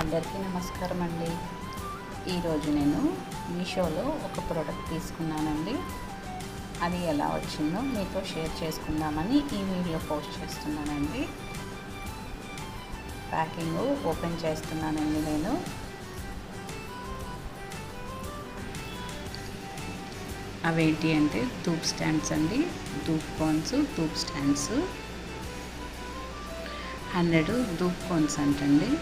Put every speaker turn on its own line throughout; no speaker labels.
అందరికీ నమస్కారం అండి ఈరోజు నేను మీషోలో ఒక ప్రోడక్ట్ తీసుకున్నానండి. అది ఎలా వచ్చిందో మీతో షేర్ చేసుకుందామని ఈ వీడియో పోస్ట్ చేస్తున్నానండి. ప్యాకింగ్ ఓపెన్ చేస్తున్నానండి నేను. అవేంటి అంటే ధూప్ స్టాండ్స్ అండి. Dhoop cones dhoop stands. Hundred dhoop cones అంటండి.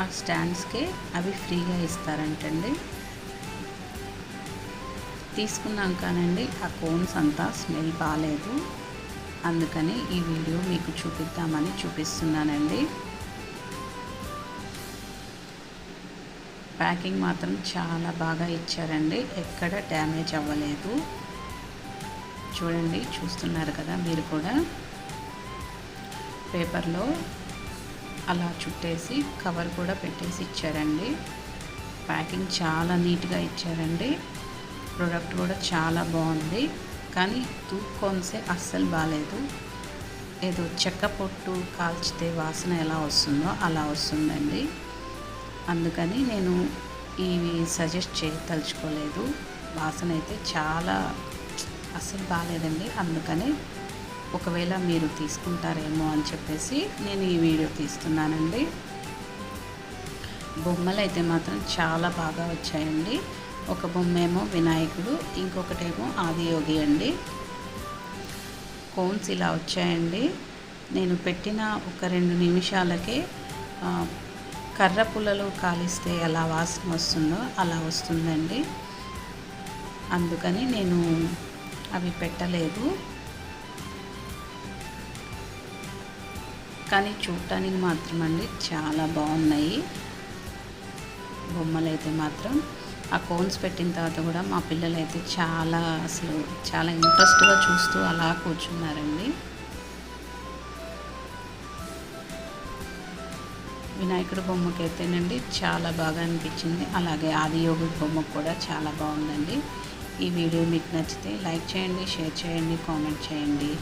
ఆ స్టాండ్స్కే అవి ఫ్రీగా ఇస్తారంటండి. తీసుకున్నాం కానండి ఆ కోన్స్ అంతా స్మెల్ బాగాలేదు అందుకని ఈ వీడియో మీకు చూపిద్దామని చూపిస్తున్నానండి. ప్యాకింగ్ మాత్రం చాలా బాగా ఇచ్చారండి. ఎక్కడ డ్యామేజ్ అవ్వలేదు. చూడండి చూస్తున్నారు కదా మీరు కూడా. పేపర్లో అలా చుట్టేసి కవర్ కూడా పెట్టేసి ఇచ్చారండి. ప్యాకింగ్ చాలా నీట్గా ఇచ్చారండి. ప్రోడక్ట్ కూడా చాలా బాగుంది. కానీ తూకొన్సే అస్సలు బాగాలేదు ఏదో చెక్క పొట్టు కాల్చితే వాసన ఎలా వస్తుందో అలా వస్తుందండి. అందుకని నేను ఇవి సజెస్ట్ చేయదలుచుకోలేదు వాసన అయితే చాలా అస్సలు బాగాలేదండి అందుకని ఒకవేళ మీరు తీసుకుంటారేమో అని చెప్పేసి నేను ఈ వీడియో తీస్తున్నానండి. బొమ్మలు అయితే మాత్రం చాలా బాగా వచ్చాయండి. ఒక బొమ్మ ఏమో వినాయకుడు ఇంకొకటేమో ఆదియోగి అండి. కోన్స్ ఇలా వచ్చాయండి. నేను పెట్టిన ఒక రెండు నిమిషాలకే కర్ర పుల్లలు కాలిస్తే ఎలా వాసన వస్తుందో అలా వస్తుందండి. అందుకని నేను అవి పెట్టలేదు. కానీ చూడటానికి మాత్రం అండి చాలా బాగున్నాయి. బొమ్మలు అయితే మాత్రం. ఆ కోన్స్ పెట్టిన తర్వాత కూడా మా పిల్లలు అయితే చాలా అసలు చాలా ఇంట్రెస్ట్గా చూస్తూ అలా కూర్చున్నారండి. వినాయకుడి బొమ్మకి అయితేనండి చాలా బాగా అనిపించింది. అలాగే ఆదియోగి బొమ్మ కూడా చాలా బాగుందండి. ఈ వీడియో మీకు నచ్చితే లైక్ చేయండి షేర్ చేయండి కామెంట్ చేయండి.